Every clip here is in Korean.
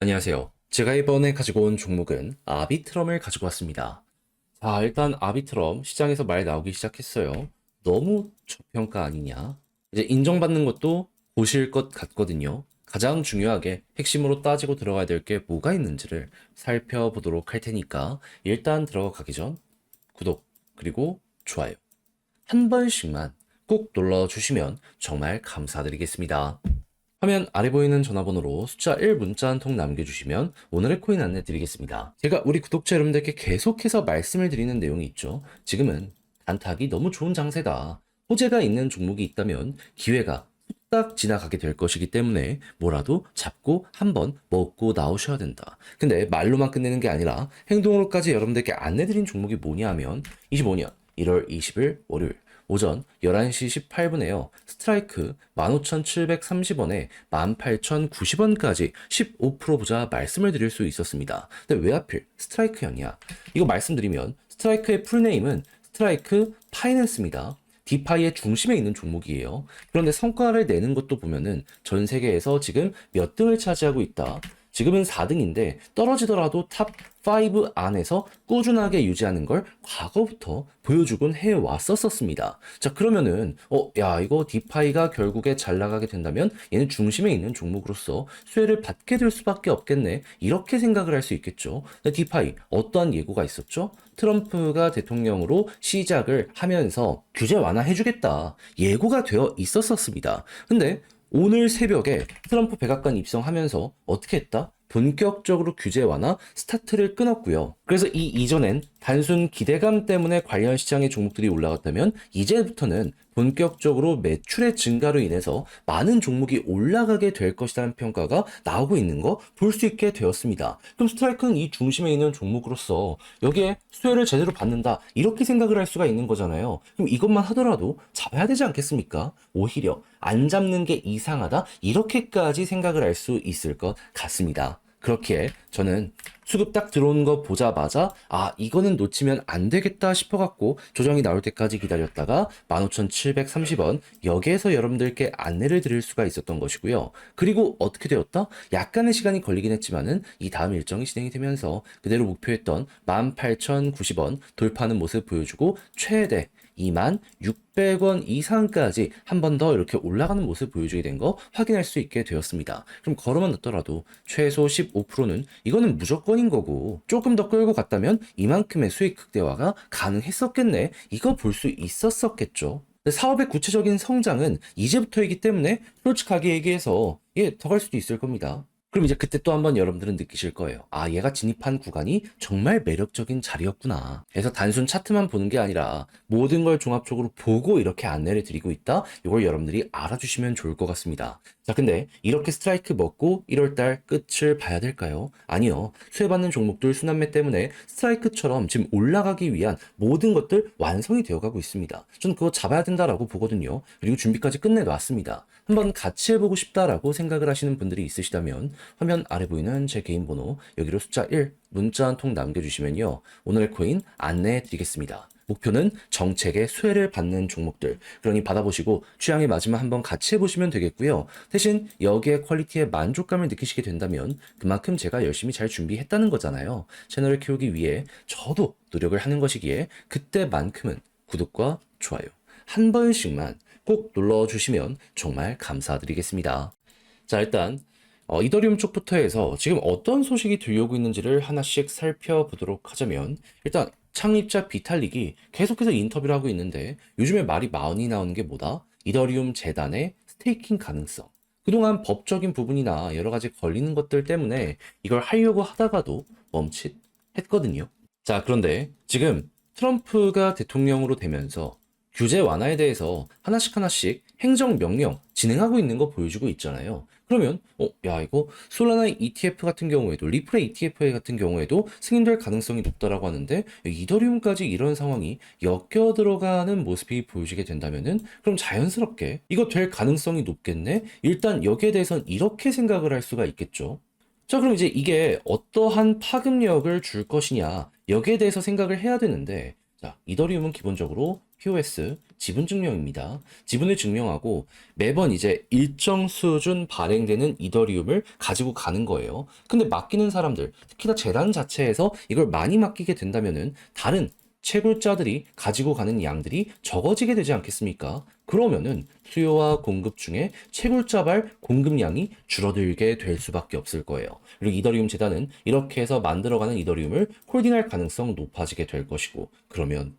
안녕하세요. 제가 이번에 가지고 온 종목은 아비트럼을 가지고 왔습니다. 자, 일단 아비트럼 시장에서 말 나오기 시작했어요. 너무 저평가 아니냐? 이제 인정받는 것도 보실 것 같거든요. 가장 중요하게 핵심으로 따지고 들어가야 될 게 뭐가 있는지를 살펴보도록 할 테니까 일단 들어가기 전 구독 그리고 좋아요 한 번씩만 꼭 눌러주시면 정말 감사드리겠습니다. 화면 아래 보이는 전화번호로 숫자 1 문자 한 통 남겨주시면 오늘의 코인 안내 드리겠습니다. 제가 우리 구독자 여러분들께 계속해서 말씀을 드리는 내용이 있죠. 지금은 단타기 너무 좋은 장세다. 호재가 있는 종목이 있다면 기회가 딱 지나가게 될 것이기 때문에 뭐라도 잡고 한번 먹고 나오셔야 된다. 근데 말로만 끝내는 게 아니라 행동으로까지 여러분들께 안내드린 종목이 뭐냐 하면 25년 1월 20일 월요일 오전 11시 18분에요. 스트라이크 15,730원에 18,090원까지 15% 보자 말씀을 드릴 수 있었습니다. 근데 왜 하필 스트라이크였냐? 이거 말씀드리면 스트라이크의 풀네임은 스트라이크 파이낸스입니다. 디파이의 중심에 있는 종목이에요. 그런데 성과를 내는 것도 보면은 전 세계에서 지금 몇 등을 차지하고 있다. 지금은 4등인데 떨어지더라도 탑 5 안에서 꾸준하게 유지하는 걸 과거부터 보여주곤 해왔었습니다. 자, 그러면은, 어, 야, 이거 디파이가 결국에 잘 나가게 된다면 얘는 중심에 있는 종목으로서 수혜를 받게 될 수밖에 없겠네. 이렇게 생각을 할 수 있겠죠. 디파이, 어떠한 예고가 있었죠? 트럼프가 대통령으로 시작을 하면서 규제 완화해주겠다. 예고가 되어 있었었습니다. 근데 오늘 새벽에 트럼프 백악관 입성하면서 어떻게 했다? 본격적으로 규제 완화 스타트를 끊었고요. 그래서 이 이전엔 단순 기대감 때문에 관련 시장의 종목들이 올라갔다면 이제부터는 본격적으로 매출의 증가로 인해서 많은 종목이 올라가게 될 것이라는 평가가 나오고 있는 거 볼 수 있게 되었습니다. 그럼 스트라이크는 이 중심에 있는 종목으로서 여기에 수혜를 제대로 받는다 이렇게 생각을 할 수가 있는 거잖아요. 그럼 이것만 하더라도 잡아야 되지 않겠습니까? 오히려 안 잡는 게 이상하다 이렇게까지 생각을 할 수 있을 것 같습니다. 그렇기에 저는 수급 딱 들어오는 거 보자마자 아 이거는 놓치면 안 되겠다 싶어갖고 조정이 나올 때까지 기다렸다가 15,730원 여기에서 여러분들께 안내를 드릴 수가 있었던 것이고요. 그리고 어떻게 되었다? 약간의 시간이 걸리긴 했지만은 이 다음 일정이 진행이 되면서 그대로 목표했던 18,090원 돌파하는 모습 보여주고 최대 2600원 이상까지 한 번 더 이렇게 올라가는 모습 보여주게 된 거 확인할 수 있게 되었습니다. 그럼 걸어만 넣더라도 최소 15%는 이거는 무조건인 거고 조금 더 끌고 갔다면 이만큼의 수익 극대화가 가능했었겠네. 이거 볼 수 있었었겠죠. 사업의 구체적인 성장은 이제부터이기 때문에 솔직하게 얘기해서 예, 더 갈 수도 있을 겁니다. 그럼 이제 그때 또 한번 여러분들은 느끼실 거예요. 아, 얘가 진입한 구간이 정말 매력적인 자리였구나. 그래서 단순 차트만 보는 게 아니라 모든 걸 종합적으로 보고 이렇게 안내를 드리고 있다. 이걸 여러분들이 알아주시면 좋을 것 같습니다. 자, 근데 이렇게 스트라이크 먹고 1월달 끝을 봐야 될까요? 아니요. 수혜받는 종목들 순환매 때문에 스트라이크처럼 지금 올라가기 위한 모든 것들 완성이 되어가고 있습니다. 저는 그거 잡아야 된다라고 보거든요. 그리고 준비까지 끝내놨습니다. 한번 같이 해보고 싶다라고 생각을 하시는 분들이 있으시다면 화면 아래 보이는 제 개인 번호 여기로 숫자 1 문자 한 통 남겨주시면요. 오늘의 코인 안내해 드리겠습니다. 목표는 정책의 수혜를 받는 종목들. 그러니 받아보시고 취향에 맞으면 한번 같이 해보시면 되겠고요. 대신 여기에 퀄리티에 만족감을 느끼시게 된다면 그만큼 제가 열심히 잘 준비했다는 거잖아요. 채널을 키우기 위해 저도 노력을 하는 것이기에 그때만큼은 구독과 좋아요 한 번씩만 꼭 눌러주시면 정말 감사드리겠습니다. 자, 일단 어, 이더리움 쪽부터 해서 지금 어떤 소식이 들려오고 있는지를 하나씩 살펴보도록 하자면 일단 창립자 비탈릭이 계속해서 인터뷰를 하고 있는데 요즘에 말이 많이 나오는 게 뭐다? 이더리움 재단의 스테이킹 가능성. 그동안 법적인 부분이나 여러 가지 걸리는 것들 때문에 이걸 하려고 하다가도 멈칫했거든요. 자, 그런데 지금 트럼프가 대통령으로 되면서 규제 완화에 대해서 하나씩 하나씩 행정명령 진행하고 있는 거 보여주고 있잖아요. 그러면 어, 야 이거 솔라나 ETF 같은 경우에도 리플의 ETF 같은 경우에도 승인될 가능성이 높다라고 하는데 이더리움까지 이런 상황이 엮여 들어가는 모습이 보여지게 된다면은 그럼 자연스럽게 이거 될 가능성이 높겠네. 일단 여기에 대해서는 이렇게 생각을 할 수가 있겠죠. 자, 그럼 이제 이게 어떠한 파급력을 줄 것이냐 여기에 대해서 생각을 해야 되는데 자, 이더리움은 기본적으로 POS, 지분 증명입니다. 지분을 증명하고 매번 이제 일정 수준 발행되는 이더리움을 가지고 가는 거예요. 근데 맡기는 사람들, 특히나 재단 자체에서 이걸 많이 맡기게 된다면은 다른 채굴자들이 가지고 가는 양들이 적어지게 되지 않겠습니까? 그러면은 수요와 공급 중에 채굴자발 공급량이 줄어들게 될 수밖에 없을 거예요. 그리고 이더리움 재단은 이렇게 해서 만들어가는 이더리움을 홀딩할 가능성 높아지게 될 것이고, 그러면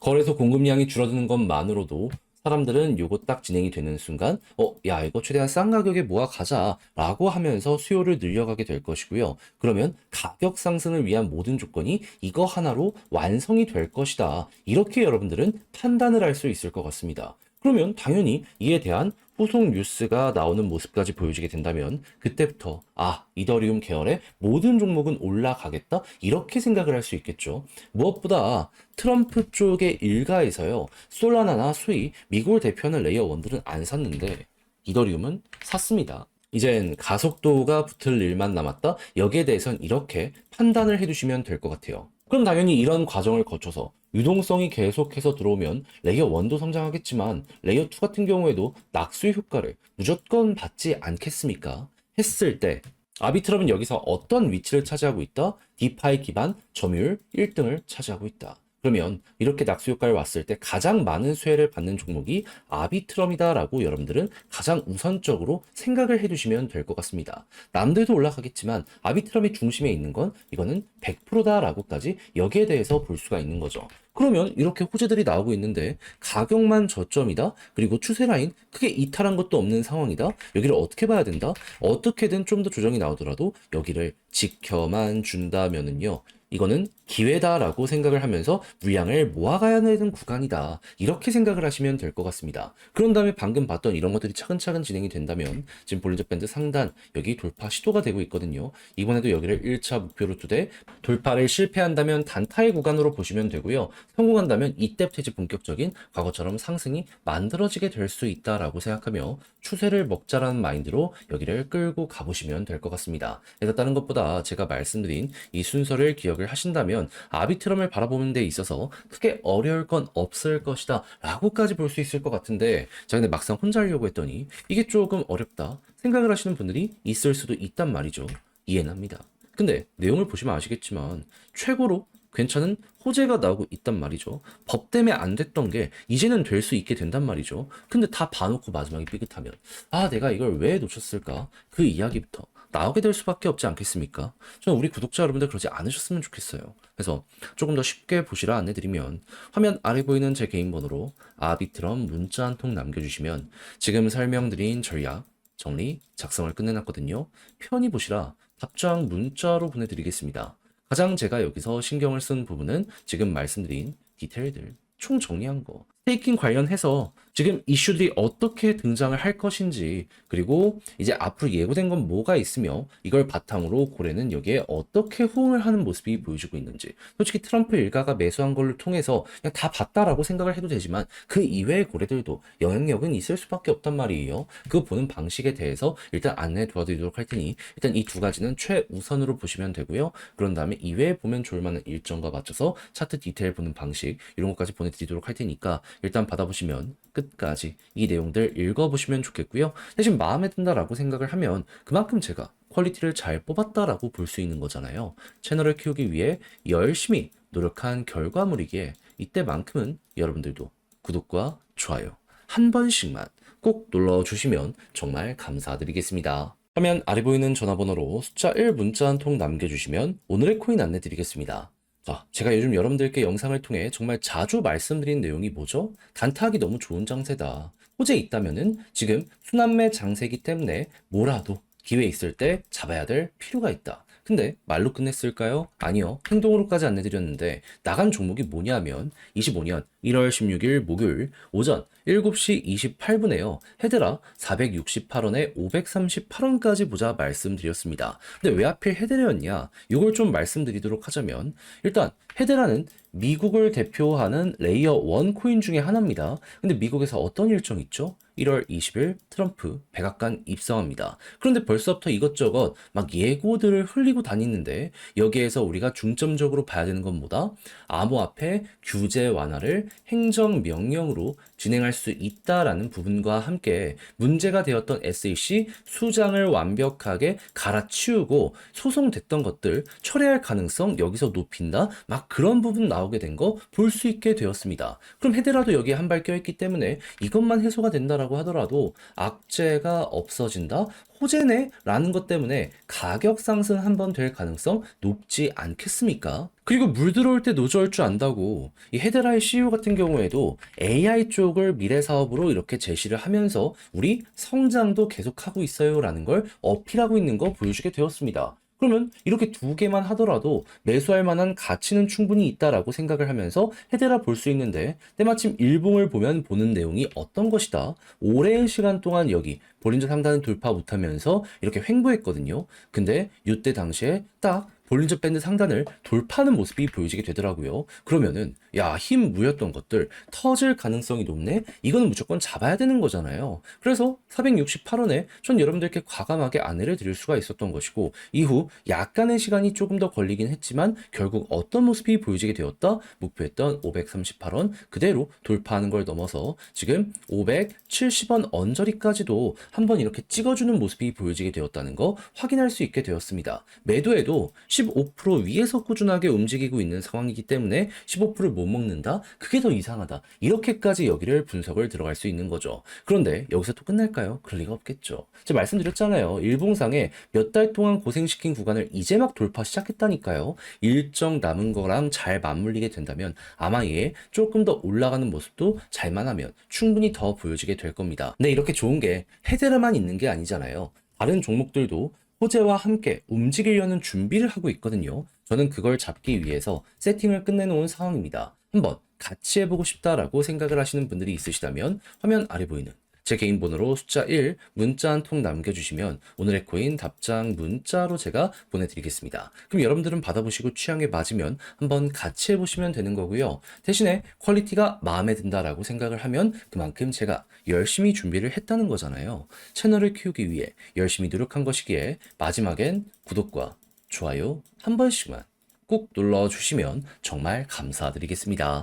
거래소 공급량이 줄어드는 것만으로도 사람들은 요거 딱 진행이 되는 순간, 어, 야, 이거 최대한 싼 가격에 모아 가자. 라고 하면서 수요를 늘려가게 될 것이고요. 그러면 가격 상승을 위한 모든 조건이 이거 하나로 완성이 될 것이다. 이렇게 여러분들은 판단을 할 수 있을 것 같습니다. 그러면 당연히 이에 대한 후속 뉴스가 나오는 모습까지 보여지게 된다면 그때부터 아 이더리움 계열의 모든 종목은 올라가겠다 이렇게 생각을 할 수 있겠죠. 무엇보다 트럼프 쪽의 일가에서요 솔라나나 수이 미국을 대표하는 레이어 원들은 안 샀는데 이더리움은 샀습니다. 이젠 가속도가 붙을 일만 남았다. 여기에 대해선 이렇게 판단을 해두시면 될 것 같아요. 그럼 당연히 이런 과정을 거쳐서 유동성이 계속해서 들어오면 레이어 1도 성장하겠지만 레이어 2 같은 경우에도 낙수의 효과를 무조건 받지 않겠습니까? 했을 때 아비트럼은 여기서 어떤 위치를 차지하고 있다? 디파이 기반 점유율 1등을 차지하고 있다. 그러면 이렇게 낙수 효과를 왔을 때 가장 많은 수혜를 받는 종목이 아비트럼이다라고 여러분들은 가장 우선적으로 생각을 해두시면 될 것 같습니다. 남들도 올라가겠지만 아비트럼의 중심에 있는 건 이거는 100%다라고까지 여기에 대해서 볼 수가 있는 거죠. 그러면 이렇게 호재들이 나오고 있는데 가격만 저점이다. 그리고 추세 라인 크게 이탈한 것도 없는 상황이다. 여기를 어떻게 봐야 된다? 어떻게든 좀 더 조정이 나오더라도 여기를 지켜만 준다면은요. 이거는 기회다라고 생각을 하면서 물량을 모아가야 되는 구간이다. 이렇게 생각을 하시면 될 것 같습니다. 그런 다음에 방금 봤던 이런 것들이 차근차근 진행이 된다면 지금 볼린저 밴드 상단 여기 돌파 시도가 되고 있거든요. 이번에도 여기를 1차 목표로 두되 돌파를 실패한다면 단타의 구간으로 보시면 되고요. 성공한다면 이때부터 이제 본격적인 과거처럼 상승이 만들어지게 될 수 있다라고 생각하며 추세를 먹자라는 마인드로 여기를 끌고 가보시면 될 것 같습니다. 그래서 다른 것보다 제가 말씀드린 이 순서를 기억 을 하신다면 아비트럼을 바라보는 데 있어서 크게 어려울 건 없을 것이다 라고까지 볼 수 있을 것 같은데 제가 근데 막상 혼자 하려고 했더니 이게 조금 어렵다 생각을 하시는 분들이 있을 수도 있단 말이죠. 이해는 합니다. 근데 내용을 보시면 아시겠지만 최고로 괜찮은 호재가 나오고 있단 말이죠. 법 때문에 안 됐던 게 이제는 될 수 있게 된단 말이죠. 근데 다 봐놓고 마지막에 삐끗하면 아 내가 이걸 왜 놓쳤을까? 그 이야기부터 나오게 될 수밖에 없지 않겠습니까? 저는 우리 구독자 여러분들 그러지 않으셨으면 좋겠어요. 그래서 조금 더 쉽게 보시라 안내드리면 화면 아래 보이는 제 개인 번호로 아비트럼 문자 한 통 남겨주시면 지금 설명드린 전략 정리 작성을 끝내놨거든요. 편히 보시라 답장 문자로 보내드리겠습니다. 가장 제가 여기서 신경을 쓴 부분은 지금 말씀드린 디테일들 총 정리한 거. 스테이킹 관련해서 지금 이슈들이 어떻게 등장을 할 것인지 그리고 이제 앞으로 예고된 건 뭐가 있으며 이걸 바탕으로 고래는 여기에 어떻게 호응을 하는 모습이 보여지고 있는지 솔직히 트럼프 일가가 매수한 걸 통해서 그냥 다 봤다라고 생각을 해도 되지만 그 이외의 고래들도 영향력은 있을 수밖에 없단 말이에요. 그 보는 방식에 대해서 일단 안내 도와드리도록 할 테니 일단 이 두 가지는 최우선으로 보시면 되고요. 그런 다음에 이외에 보면 좋을 만한 일정과 맞춰서 차트 디테일 보는 방식 이런 것까지 보내드리도록 할 테니까 일단 받아보시면 끝까지 이 내용들 읽어보시면 좋겠고요. 대신 마음에 든다라고 생각을 하면 그만큼 제가 퀄리티를 잘 뽑았다라고 볼 수 있는 거잖아요. 채널을 키우기 위해 열심히 노력한 결과물이기에 이때만큼은 여러분들도 구독과 좋아요 한 번씩만 꼭 눌러주시면 정말 감사드리겠습니다. 화면 아래 보이는 전화번호로 숫자 1 문자 한 통 남겨주시면 오늘의 코인 안내 드리겠습니다. 자, 제가 요즘 여러분들께 영상을 통해 정말 자주 말씀드린 내용이 뭐죠? 단타하기 너무 좋은 장세다. 호재 있다면은 지금 순환매 장세기 때문에 뭐라도 기회 있을 때 잡아야 될 필요가 있다. 근데 말로 끝냈을까요? 아니요. 행동으로까지 안내드렸는데 나간 종목이 뭐냐면 25년 1월 16일 목요일 오전 7시 28분에요. 헤드라 468원에 538원까지 보자 말씀드렸습니다. 근데 왜 하필 헤드라였냐? 이걸 좀 말씀드리도록 하자면 일단 헤드라는 미국을 대표하는 레이어 1 코인 중에 하나입니다. 근데 미국에서 어떤 일정이 있죠? 1월 20일 트럼프 백악관 입성합니다. 그런데 벌써부터 이것저것 막 예고들을 흘리고 다니는데 여기에서 우리가 중점적으로 봐야 되는 건 뭐다? 암호화폐 규제 완화를 행정명령으로 진행할 수 있다라는 부분과 함께 문제가 되었던 SEC 수장을 완벽하게 갈아치우고 소송됐던 것들 철회할 가능성 여기서 높인다 막 그런 부분 나오게 된 거 볼 수 있게 되었습니다. 그럼 헤드라도 여기에 한 발 껴있기 때문에 이것만 해소가 된다라고 하더라도 악재가 없어진다 호재네? 라는 것 때문에 가격 상승 한번 될 가능성 높지 않겠습니까? 그리고 물 들어올 때 노저할 줄 안다고 이 헤드라의 CEO 같은 경우에도 AI 쪽을 미래 사업으로 이렇게 제시를 하면서 우리 성장도 계속하고 있어요 라는 걸 어필하고 있는 거 보여주게 되었습니다. 그러면 이렇게 두 개만 하더라도 매수할 만한 가치는 충분히 있다라고 생각을 하면서 헤드라 볼 수 있는데 때마침 일봉을 보면 보는 내용이 어떤 것이다. 오랜 시간 동안 여기 볼린저 상단을 돌파 못하면서 이렇게 횡보했거든요. 근데 이때 당시에 딱 볼린저 밴드 상단을 돌파하는 모습이 보여지게 되더라고요. 그러면은 야 힘 무였던 것들 터질 가능성이 높네. 이거는 무조건 잡아야 되는 거잖아요. 그래서 468원에 전 여러분들께 과감하게 안내를 드릴 수가 있었던 것이고 이후 약간의 시간이 조금 더 걸리긴 했지만 결국 어떤 모습이 보여지게 되었다. 목표했던 538원 그대로 돌파하는 걸 넘어서 지금 570원 언저리까지도 한번 이렇게 찍어주는 모습이 보여지게 되었다는 거 확인할 수 있게 되었습니다. 매도에도 15% 위에서 꾸준하게 움직이고 있는 상황이기 때문에 15%를 못 먹는다? 그게 더 이상하다. 이렇게까지 여기를 분석을 들어갈 수 있는 거죠. 그런데 여기서 또 끝날까요? 그럴 리가 없겠죠. 제가 말씀드렸잖아요. 일봉상에 몇 달 동안 고생시킨 구간을 이제 막 돌파 시작했다니까요. 일정 남은 거랑 잘 맞물리게 된다면 아마 얘 조금 더 올라가는 모습도 잘만 하면 충분히 더 보여지게 될 겁니다. 근데 이렇게 좋은 게 헤드라만 있는 게 아니잖아요. 다른 종목들도 호재와 함께 움직이려는 준비를 하고 있거든요. 저는 그걸 잡기 위해서 세팅을 끝내놓은 상황입니다. 한번 같이 해보고 싶다라고 생각을 하시는 분들이 있으시다면 화면 아래 보이는 제 개인 번호로 숫자 1 문자 한 통 남겨주시면 오늘의 코인 답장 문자로 제가 보내드리겠습니다. 그럼 여러분들은 받아보시고 취향에 맞으면 한번 같이 해보시면 되는 거고요. 대신에 퀄리티가 마음에 든다라고 생각을 하면 그만큼 제가 열심히 준비를 했다는 거잖아요. 채널을 키우기 위해 열심히 노력한 것이기에 마지막엔 구독과 좋아요 한 번씩만 꼭 눌러주시면 정말 감사드리겠습니다.